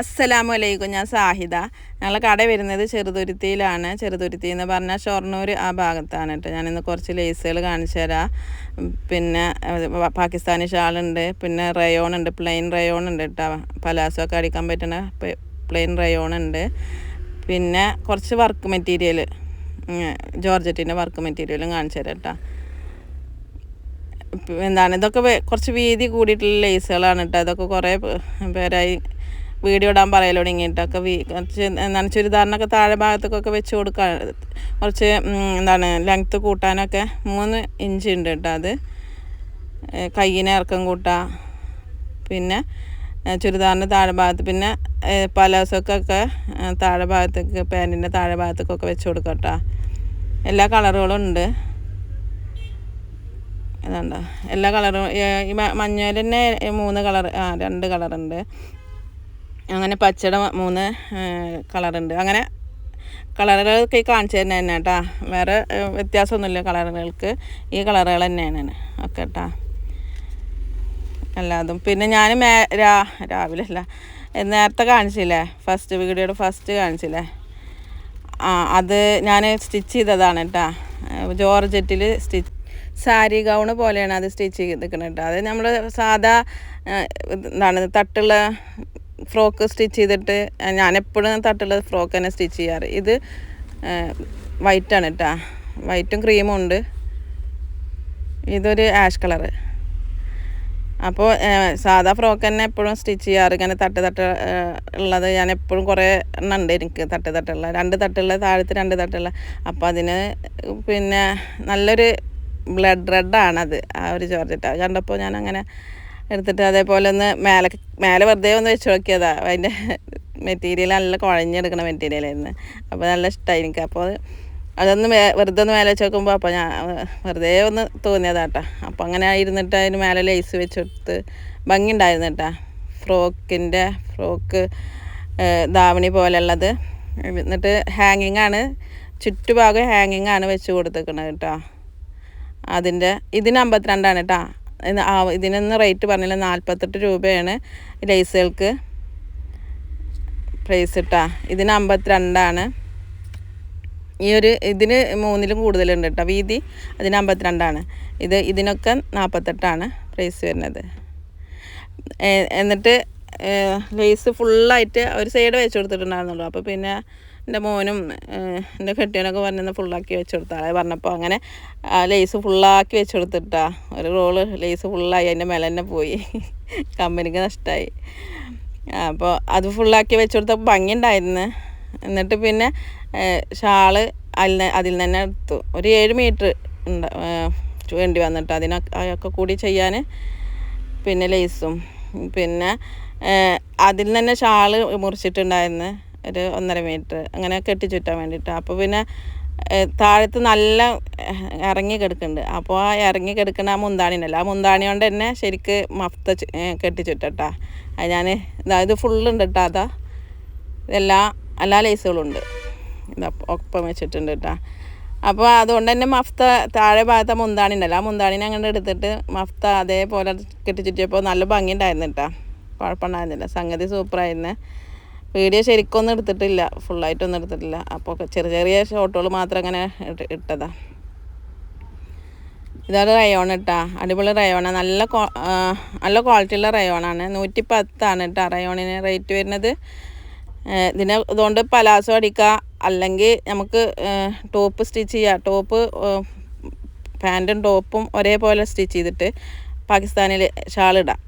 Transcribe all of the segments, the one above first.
അസ്സലാമു അലൈക്കും ഞാൻ സാഹിദ. ഞങ്ങളെ കട വരുന്നത് ചെറുതുരുത്തിയിലാണ്. ചെറുതുരുത്തി എന്ന് പറഞ്ഞാൽ ഷൊർണൂർ ആ ഭാഗത്താണ് കേട്ടോ. ഞാനിന്ന് കുറച്ച് ലേസുകൾ കാണിച്ചു തരാം. പിന്നെ പാകിസ്ഥാനി ഷാളുണ്ട് പിന്നെ റയോൺ ഉണ്ട്. പ്ലെയിൻ റയോൺ ഉണ്ട് കേട്ടോ. പലാസോ ഒക്കെ അടിക്കാൻ പറ്റുന്ന പ്ലെയിൻ റയോൺ ഉണ്ട്. പിന്നെ കുറച്ച് വർക്ക് മെറ്റീരിയൽ ജോർജറ്റിന്റെ വർക്ക് മെറ്റീരിയലും കാണിച്ചു തരാം കേട്ടോ. എന്താണ് ഇതൊക്കെ കുറച്ച് വീതി കൂടിയിട്ടുള്ള ലേസുകളാണ് കേട്ടോ. അതൊക്കെ കുറേ പേരായി വീഡിയോ ഇടാൻ പറയലോ ഇങ്ങോട്ടൊക്കെ വീ കുറച്ച് എന്താണ് ചുരിദാറിനൊക്കെ താഴെ ഭാഗത്തൊക്കെ വെച്ച് കൊടുക്കാൻ കുറച്ച് എന്താണ് ലെങ്ത്ത് കൂട്ടാനൊക്കെ മൂന്ന് ഇഞ്ച് ഉണ്ട് കേട്ടോ അത്. കയ്യിനെ ഇറക്കം കൂട്ടാം. പിന്നെ ചുരിദാറിന്റെ താഴെ ഭാഗത്ത് പിന്നെ പലാസൊക്കെ താഴെ ഭാഗത്തേക്ക് പാന്റിന്റെ താഴെ ഭാഗത്തേക്കൊക്കെ വെച്ച് കൊടുക്കാം കേട്ടോ. എല്ലാ കളറുകളും ഉണ്ട്. ഇതുണ്ടോ എല്ലാ കളറും ഈ മഞ്ഞയിൽ തന്നെ മൂന്ന് കളർ ആ രണ്ട് കളറുണ്ട്. അങ്ങനെ പച്ചട മൂന്ന് കളറുണ്ട്. അങ്ങനെ കളറുകളൊക്കെ കാണിച്ചു തന്നെ തന്നെ കേട്ടാ. വേറെ വ്യത്യാസമൊന്നുമില്ല കളറുകൾക്ക്. ഈ കളറുകൾ തന്നെയാണ് ഒക്കെ കേട്ടാ. എല്ലാതും പിന്നെ ഞാൻ മേ രാ രാവിലെ അല്ല നേരത്തെ കാണിച്ചില്ലേ? ഫസ്റ്റ് വീഡിയോയുടെ ഫസ്റ്റ് കാണിച്ചില്ലേ? ആ അത് ഞാൻ സ്റ്റിച്ച് ചെയ്തതാണ് കേട്ടാ. ജോർജറ്റിൽ സ്റ്റിച്ച് സാരി ഗൗൺ പോലെയാണ് അത് സ്റ്റിച്ച് ചെയ്തിരിക്കുന്നത് കേട്ടോ അത് നമ്മൾ സാധാ എന്താണ് തട്ടുള്ള ഫ്രോക്ക് സ്റ്റിച്ച് ചെയ്തിട്ട് ഞാൻ എപ്പോഴും തട്ടുള്ള ഫ്രോക്ക് തന്നെ സ്റ്റിച്ച് ചെയ്യാറ്. ഇത് വൈറ്റാണ് കേട്ടോ വൈറ്റും ക്രീമും ഉണ്ട്. ഇതൊരു ആഷ് കളറ്. അപ്പോൾ സാധാ ഫ്രോക്ക് തന്നെ എപ്പോഴും സ്റ്റിച്ച് ചെയ്യാറ്. ഇങ്ങനെ തട്ട് തട്ട് ഉള്ളത് ഞാൻ എപ്പോഴും കുറേ എണ്ണം ഉണ്ട് എനിക്ക് തട്ട് തട്ടുള്ള. രണ്ട് തട്ടുള്ള താഴത്ത് രണ്ട് തട്ടുള്ള. അപ്പോൾ അതിന് പിന്നെ നല്ലൊരു ബ്ലഡ് റെഡാണത് ആ ഒരു ജോർജറ്റ് അത് കണ്ടപ്പോൾ ഞാൻ അങ്ങനെ എടുത്തിട്ട് അതേപോലെ ഒന്ന് മേലെ മേലെ വെറുതെ ഒന്ന് വെച്ച് നോക്കിയതാണ് അതിന്റെ മെറ്റീരിയൽ നല്ല കുഴഞ്ഞെടുക്കണ മെറ്റീരിയലായിരുന്നു. അപ്പോൾ നല്ല ഇഷ്ടമായി എനിക്ക്. അപ്പോൾ അതൊന്ന് വെറുതെ ഒന്ന് മേലെ വെച്ച് നോക്കുമ്പോൾ അപ്പോൾ ഞാൻ വെറുതെ ഒന്ന് തോന്നിയതാട്ടാ. അപ്പോൾ അങ്ങനെ ഇരുന്നിട്ട് അതിന് മേലെ ലേസ് വെച്ച് കൊടുത്ത് ഭംഗി ഉണ്ടായിരുന്നു കേട്ടാ ഫ്രോക്കിന്റെ ഫ്രോക്ക് ധാവണി പോലെയുള്ളത്. എന്നിട്ട് ഹാങ്ങിങ് ആണ്. ചുറ്റുഭാഗം ഹാങ്ങിങ് ആണ് വെച്ച് കൊടുത്തേക്കണത് കേട്ടോ. അതിന്റെ ഇതിന് അമ്പത്തിരണ്ടാണ് കേട്ടോ. ഇതിനൊന്ന് റേറ്റ് പറഞ്ഞില്ല നാൽപ്പത്തെട്ട് രൂപയാണ് ലേസുകൾക്ക് പ്രൈസ് ഇട്ടാ ഇതിന് അമ്പത്തിരണ്ടാണ്. ഈ ഒരു ഇതിന് മൂന്നിലും കൂടുതലുണ്ട് കേട്ടോ വീതി അതിന് അമ്പത്തിരണ്ടാണ്. ഇത് ഇതിനൊക്കെ നാൽപ്പത്തെട്ടാണ് പ്രൈസ് വരുന്നത്. എന്നിട്ട് ലേസ് ഫുള്ളായിട്ട് ഒരു സൈഡ് വെച്ച് കൊടുത്തിട്ടുണ്ടായിരുന്നുള്ളൂ. അപ്പോൾ പിന്നെ എന്റെ മോനും എന്റെ കെട്ടിയനൊക്കെ പറഞ്ഞിരുന്ന ഫുള്ളാക്കി വെച്ച് കൊടുത്താളെ പറഞ്ഞപ്പോൾ അങ്ങനെ ആ ലേസ് ഫുള്ളാക്കി വെച്ച് കൊടുത്തിട്ടാ ഒരു റോൾ ലേസ് ഫുള്ളായി അതിന്റെ മേലെ തന്നെ പോയി. കമ്പനിക്ക് നഷ്ടമായി അപ്പോൾ അത് ഫുള്ളാക്കി വെച്ച് കൊടുത്തപ്പോൾ ഭംഗിയുണ്ടായിരുന്നു. എന്നിട്ട് പിന്നെ ഷാൾ അതിൽ അതിൽ തന്നെ എടുത്തു. ഒരു ഏഴ് മീറ്റർ വേണ്ടി വന്നിട്ട് അതിനൊക്കെ കൂടി ചെയ്യാൻ പിന്നെ ലേസും പിന്നെ അതിൽ തന്നെ ഷാൾ മുറിച്ചിട്ടുണ്ടായിരുന്നു. ഒരു ഒന്നര മീറ്റർ അങ്ങനെ കെട്ടി ചുറ്റാൻ വേണ്ടിയിട്ട്. അപ്പോൾ പിന്നെ താഴത്ത് നല്ല ഇറങ്ങി കിടക്കുന്നുണ്ട്. അപ്പോൾ ആ ഇറങ്ങി കിടക്കുന്ന ആ മുന്താണി ഉണ്ടല്ലോ ആ മുന്താണി കൊണ്ട് തന്നെ ശരിക്ക് മഫ്ത കെട്ടി ചുറ്റട്ടാ അത് ഞാൻ ഇതാ ഇത് ഫുള്ളുണ്ട് കേട്ടോ അതാ. ഇതെല്ലാ എല്ലാ ലേസുകളും ഉണ്ട് ഇതാ ഒപ്പം വെച്ചിട്ടുണ്ട് കേട്ടോ അപ്പോൾ അതുകൊണ്ട് തന്നെ മഫ്ത താഴെ ഭാഗത്തെ മുന്താണി ഉണ്ടല്ലോ ആ മുന്താണിനെ അങ്ങനെ എടുത്തിട്ട് മഫ്ത അതേപോലെ കെട്ടിച്ചുറ്റിയപ്പോൾ നല്ല ഭംഗി ഉണ്ടായിരുന്നു കേട്ടോ കുഴപ്പമുണ്ടായിരുന്നില്ല. സംഗതി സൂപ്പറായിരുന്നു. വീഡിയോ ശരിക്കൊന്നും എടുത്തിട്ടില്ല. ഫുള്ളായിട്ടൊന്നും എടുത്തിട്ടില്ല. അപ്പോൾ ചെറിയ ചെറിയ ഷോട്ടുകൾ മാത്രം അങ്ങനെ ഇട്ട് ഇട്ടതാ. ഇതാണ് റയോൺ ഇട്ടാ അടിപൊളി റയോണ നല്ല നല്ല ക്വാളിറ്റിയുള്ള റയോണാണ് നൂറ്റി പത്താണ് കേട്ടോ റയോണിന് റേറ്റ് വരുന്നത്. ഇതിനെ ഇതുകൊണ്ട് പലാസോ അടിക്കുക അല്ലെങ്കിൽ നമുക്ക് ടോപ്പ് സ്റ്റിച്ച് ചെയ്യുക ടോപ്പ് പാന്റും ടോപ്പും ഒരേപോലെ സ്റ്റിച്ച് ചെയ്തിട്ട് പാകിസ്ഥാനിൽ ഷാളിടാം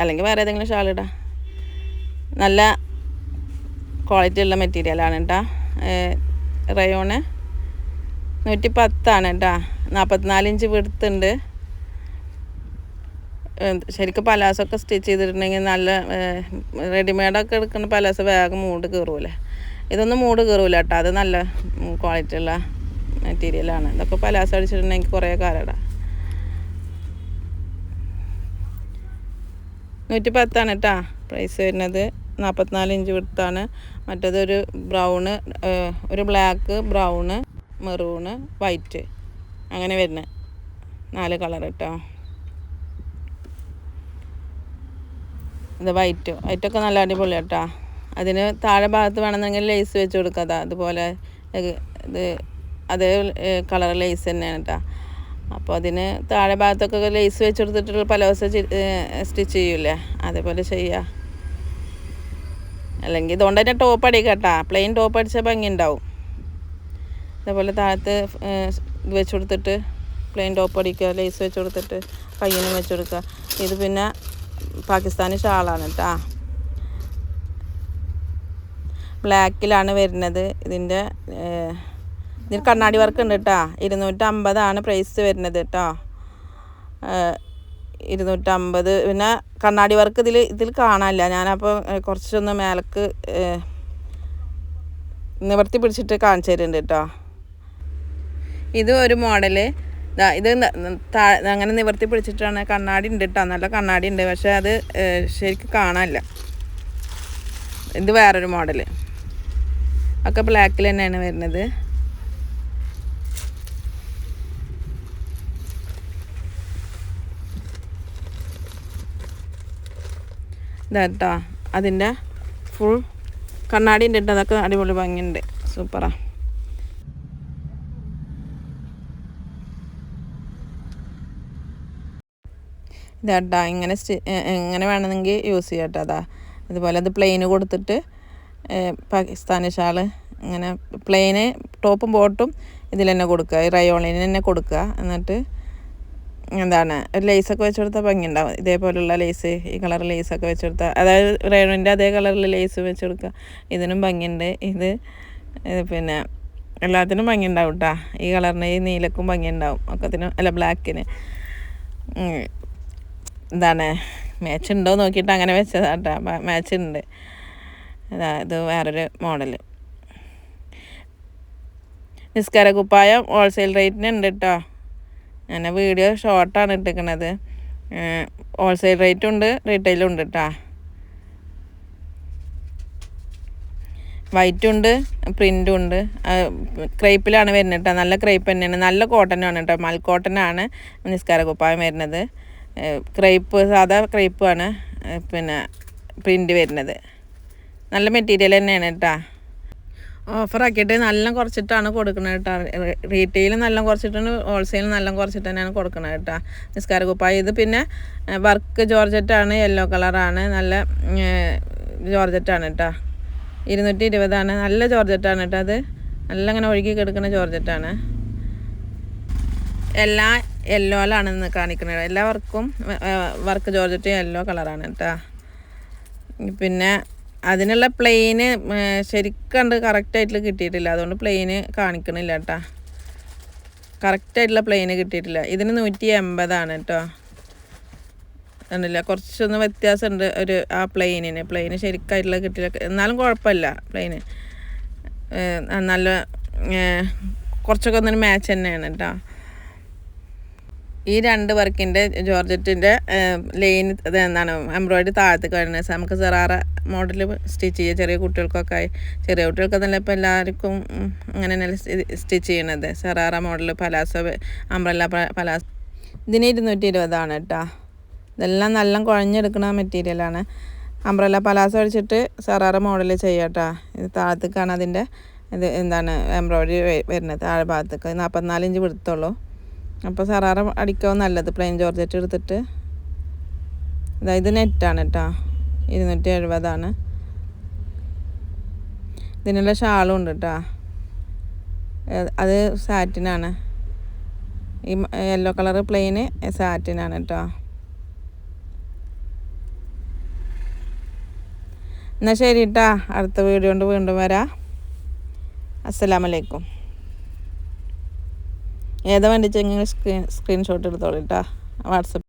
അല്ലെങ്കിൽ വേറെ ഏതെങ്കിലും ഷാളിടാം നല്ല ക്വാളിറ്റി ഉള്ള മെറ്റീരിയലാണ് കേട്ടോ റയോണ് നൂറ്റി പത്താണ് കേട്ടോ നാൽപ്പത്തിനാല് ഇഞ്ച് വിടുത്തുണ്ട് ശരിക്കും പലാസൊക്കെ സ്റ്റിച്ച് ചെയ്തിട്ടുണ്ടെങ്കിൽ നല്ല റെഡിമെയ്ഡൊക്കെ എടുക്കുന്ന പലാസ വേഗം മൂട് കയറൂലേ ഇതൊന്നും മൂട് കയറൂല കേട്ടോ അത് നല്ല ക്വാളിറ്റി ഉള്ള മെറ്റീരിയലാണ് ഇതൊക്കെ പലാസ അടിച്ചിട്ടുണ്ടെങ്കിൽ കുറേ കാലടാ നൂറ്റി പത്താണ് കേട്ടോ പ്രൈസ് വരുന്നത് നാൽപ്പത്തിനാല് ഇഞ്ച് വിടുത്താണ് മറ്റേതൊരു ബ്രൗണ് ഒരു ബ്ലാക്ക് ബ്രൗണ് മെറൂണ് വൈറ്റ്. അങ്ങനെ വരുന്നത് നാല് കളർ കേട്ടോ ഇത് വൈറ്റ്. വൈറ്റൊക്കെ നല്ല അടിപൊളി കേട്ടോ അതിന് താഴെ ഭാഗത്ത് വേണമെന്നെങ്കിൽ ലേസ് വെച്ച് കൊടുക്കാതാ അതുപോലെ ഇത് അതേ കളർ ലേസ് തന്നെയാണ് കേട്ടോ അപ്പോൾ അതിന് താഴെ ഭാഗത്തൊക്കെ ലേസ് വെച്ച് കൊടുത്തിട്ട് പല ദിവസം സ്റ്റിച്ച് ചെയ്യൂലേ അതേപോലെ ചെയ്യുക അല്ലെങ്കിൽ ഇതുകൊണ്ട് തന്നെ ടോപ്പ് അടിക്കട്ടാ പ്ലെയിൻ ടോപ്പ് അടിച്ചാൽ ഭംഗി ഉണ്ടാവും. അതേപോലെ താഴത്ത് ഇത് വെച്ച് കൊടുത്തിട്ട് പ്ലെയിൻ ടോപ്പ് അടിക്കുക ലേസ് വെച്ച് കൊടുത്തിട്ട് കയ്യിനും വെച്ച് കൊടുക്കുക. ഇത് പിന്നെ പാകിസ്ഥാനി ഷാളാണ് കേട്ടോ ബ്ലാക്കിലാണ് വരുന്നത്. ഇതിന്റെ ഇതിന് കണ്ണാടി വർക്ക് ഉണ്ട് കേട്ടോ ഇരുന്നൂറ്റമ്പതാണ് പ്രൈസ് വരുന്നത് കേട്ടോ ഇരുന്നൂറ്റമ്പത് പിന്നെ കണ്ണാടി വർക്ക് ഇതിൽ ഇതിൽ കാണാനില്ല. ഞാനപ്പോൾ കുറച്ചൊന്ന് മേലക്ക് നിവർത്തി പിടിച്ചിട്ട് കാണിച്ചു തരുന്നുണ്ട് കേട്ടോ. ഇത് ഒരു മോഡൽ ഇത് അങ്ങനെ നിവർത്തി പിടിച്ചിട്ടാണ് കണ്ണാടി ഉണ്ട് കേട്ടോ. നല്ല കണ്ണാടി ഉണ്ട്. പക്ഷേ അത് ശരിക്കും കാണാനില്ല. ഇത് വേറൊരു മോഡൽ. ഒക്കെ ബ്ലാക്കിൽ തന്നെയാണ് വരുന്നത്. ഇതാട്ടോ. അതിന്റെ ഫുൾ കണ്ണാടി കേട്ടോ അതൊക്കെ അടിപൊളി ഭംഗിയുണ്ട്. സൂപ്പറാ. ഇതാട്ടാ. ഇങ്ങനെ എങ്ങനെ വേണമെങ്കിൽ യൂസ് ചെയ്യാം കേട്ടോ. അതാ. അതുപോലെ അത് പ്ലെയിന് കൊടുത്തിട്ട് പാകിസ്ഥാനി ഷാൾ ഇങ്ങനെ പ്ലെയിന് ടോപ്പും ബോട്ടും ഇതിൽ തന്നെ കൊടുക്കുക. ഈ റയോണിന് തന്നെ കൊടുക്കുക. എന്നിട്ട് എന്താണ് ഒരു ലേസൊക്കെ വെച്ച് കൊടുത്താൽ ഭംഗി ഉണ്ടാവും ഇതേപോലുള്ള ലേസ് ഈ കളർ ലേസൊക്കെ വെച്ച് കൊടുത്താൽ അതായത് റേണുവിന്റെ അതേ കളറിൽ ലേസ് വെച്ച് കൊടുക്കുക ഇതിനും ഭംഗിയുണ്ട്. ഇത് പിന്നെ എല്ലാത്തിനും ഭംഗി ഉണ്ടാവും കേട്ടോ ഈ കളറിന് ഈ നീലക്കും ഭംഗി ഉണ്ടാവും ഒക്കത്തിനും അല്ല ബ്ലാക്കിന് എന്താണ് മാച്ച് ഉണ്ടോ നോക്കിയിട്ട് അങ്ങനെ വെച്ചതാണ് വെച്ചതാട്ടാ മാച്ച് ഉണ്ട്. ഇതാ ഇത് വേറൊരു മോഡൽ നിസ്കാര കുപ്പായം ഹോൾസെയിൽ റേറ്റിന് ഉണ്ട് കേട്ടോ ഞാൻ വീഡിയോ ഷോർട്ടാണ് ഇട്ടിരിക്കണത് ഹോൾസെയിൽ റേറ്റും ഉണ്ട് റീറ്റെയിലും ഉണ്ട് കേട്ടോ വൈറ്റ് ഉണ്ട് പ്രിന്റും ഉണ്ട്. ക്രേപ്പിലാണ് വരുന്നത് കേട്ടോ നല്ല ക്രേപ്പ് തന്നെയാണ്. നല്ല കോട്ടനാണ് കേട്ടോ മൽക്കോട്ടനാണ് നിസ്കാര കുപ്പായം വരുന്നത്. ക്രേപ്പ് സാധാ ആണ്. പിന്നെ പ്രിന്റ് വരുന്നത്. നല്ല മെറ്റീരിയൽ തന്നെയാണ് കേട്ടോ ഓഫറാക്കിയിട്ട് നല്ല കുറച്ചിട്ടാണ് കൊടുക്കുന്നത് കേട്ടോ. റീറ്റെയിൽ നല്ല കുറച്ചിട്ടാണ് ഹോൾസെയിൽ നല്ല കുറച്ചിട്ട് തന്നെയാണ് കൊടുക്കുന്നത് കേട്ടോ. നിസ്കാര കുപ്പായ. ഇത് പിന്നെ വർക്ക് ജോർജറ്റാണ് യെല്ലോ കളറാണ് നല്ല ജോർജറ്റാണ് കേട്ടോ. ഇരുന്നൂറ്റി ഇരുപതാണ് നല്ല ജോർജറ്റാണ് കേട്ടോ അത്. നല്ല ഇങ്ങനെ ഒഴുകി കിടക്കുന്ന ജോർജറ്റാണ്. എല്ലാ യെല്ലോയിലാണ് ഇന്ന് കാണിക്കുന്നത്. എല്ലാ വർക്കും വർക്ക് ജോർജറ്റ് യെല്ലോ കളറാണ് കേട്ടോ. പിന്നെ അതിനുള്ള പ്ലെയിന് ശരിക്കണ്ട് കറക്റ്റായിട്ടുള്ള കിട്ടിയിട്ടില്ല. അതുകൊണ്ട് പ്ലെയിന് കാണിക്കണില്ല കേട്ടോ കറക്റ്റായിട്ടുള്ള പ്ലെയിന് കിട്ടിയിട്ടില്ല. ഇതിന് നൂറ്റി എൺപതാണ് കേട്ടോ ഉണ്ടല്ല കുറച്ചൊന്ന് വ്യത്യാസമുണ്ട് ഒരു ആ പ്ലെയിനിന് പ്ലെയിന് ശരിക്കായിട്ടുള്ള കിട്ടില്ല എന്നാലും കുഴപ്പമില്ല പ്ലെയിന് നല്ല കുറച്ചൊക്കെ ഒന്നൊരു മാച്ച് തന്നെയാണ് കേട്ടോ ഈ രണ്ട് വർക്കിന്റെ ജോർജറ്റിന്റെ ലൈൻ എന്താണ് എംബ്രോയിഡറി താഴത്തേക്ക് വരുന്നത് നമുക്ക് സെറാറ മോഡൽ സ്റ്റിച്ച് ചെയ്യുക ചെറിയ കുട്ടികൾക്കൊക്കെ ആയി. ചെറിയ കുട്ടികൾക്ക് തന്നെ ഇപ്പോൾ എല്ലാവർക്കും അങ്ങനെ തന്നെ സ്റ്റിച്ച് ചെയ്യണത്. Sharara model palazzo umbrella palazzo ഇതിന് ഇരുന്നൂറ്റി ഇരുപതാണ് കേട്ടോ ഇതെല്ലാം നല്ല കുഴഞ്ഞെടുക്കുന്ന മെറ്റീരിയലാണ് അംബ്രല്ല പലാസോ അടിച്ചിട്ട് സെറാറ മോഡൽ ചെയ്യാട്ടാ ഇത് താഴത്തേക്കാണ് അതിന്റെ ഇത് എന്താണ് എംബ്രോയിഡറി വരുന്നത്. താഴെ ഭാഗത്തേക്ക് നാൽപ്പത്തിനാല് ഇഞ്ച് വിടുത്തുള്ളൂ. അപ്പോൾ സറാറ അടിക്കാവും നല്ലത്? പ്ലെയിൻ ജോർജറ്റ് എടുത്തിട്ട്. ഇതാ ഇത് നെറ്റാണ് കേട്ടോ. ഇരുന്നൂറ്റി എഴുപതാണ് ഇതിനുള്ള ഷാളും ഉണ്ട് കേട്ടോ. അത് സാറ്റിനാണ്. ഈ യെല്ലോ കളർ പ്ലെയിന് സാറ്റിനാണ് കേട്ടോ. എന്നാൽ ശരി കേട്ടാ. അടുത്ത വീഡിയോ കൊണ്ട് വീണ്ടും വരാം. അസ്സലാമലൈക്കും ഏതാ വേണ്ടി വേണ്ടിച്ചെങ്കിൽ സ്ക്രീൻ സ്ക്രീൻഷോട്ട് എടുത്തോളൂ കേട്ടോ വാട്സപ്പ്